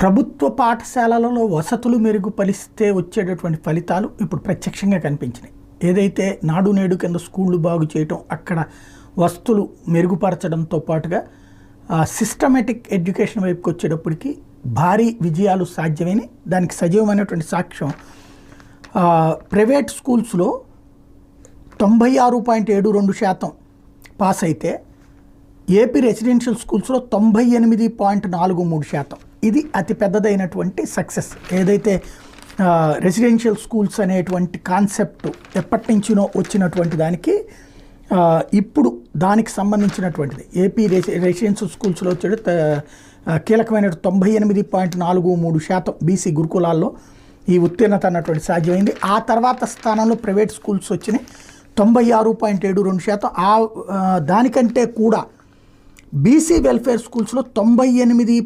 ప్రభుత్వ పాఠశాలలలో వసతులు మెరుగుపరిస్తే వచ్చేటటువంటి ఫలితాలు ఇప్పుడు ప్రత్యక్షంగా కనిపించినాయి. ఏదైతే నాడు నేడు కింద స్కూళ్ళు బాగు చేయటం అక్కడ వస్తువులు మెరుగుపరచడంతో పాటుగా సిస్టమేటిక్ ఎడ్యుకేషన్ వైపుకి వచ్చేటప్పటికి భారీ విజయాలు సాధ్యమని దానికి సజీవమైనటువంటి సాక్ష్యం ప్రైవేట్ స్కూల్స్లో తొంభై ఆరు పాయింట్ ఏడు రెండు శాతం పాస్ అయితే ఏపీ రెసిడెన్షియల్ స్కూల్స్లో తొంభై ఎనిమిది పాయింట్ నాలుగు మూడు శాతం. ఇది అతి పెద్దదైనటువంటి సక్సెస్. ఏదైతే రెసిడెన్షియల్ స్కూల్స్ అనేటువంటి కాన్సెప్ట్ ఎప్పటి నుంచినో వచ్చినటువంటి దానికి ఇప్పుడు దానికి సంబంధించినటువంటిది. ఏపీ రెసి రెసిడెన్షియల్ స్కూల్స్లో వచ్చే కీలకమైన తొంభై ఎనిమిది పాయింట్ నాలుగు మూడు శాతం బీసీ గురుకులాల్లో ఈ ఉత్తీర్ణత అన్నటువంటి సాధ్యమైంది. ఆ తర్వాత స్థానంలో ప్రైవేట్ స్కూల్స్ వచ్చినాయి. తొంభై ఆరు పాయింట్ ఏడు రెండు శాతం. ఆ ఆ, దానికంటే కూడా బీసీ వెల్ఫేర్ స్కూల్స్లో తొంభై ఎనిమిది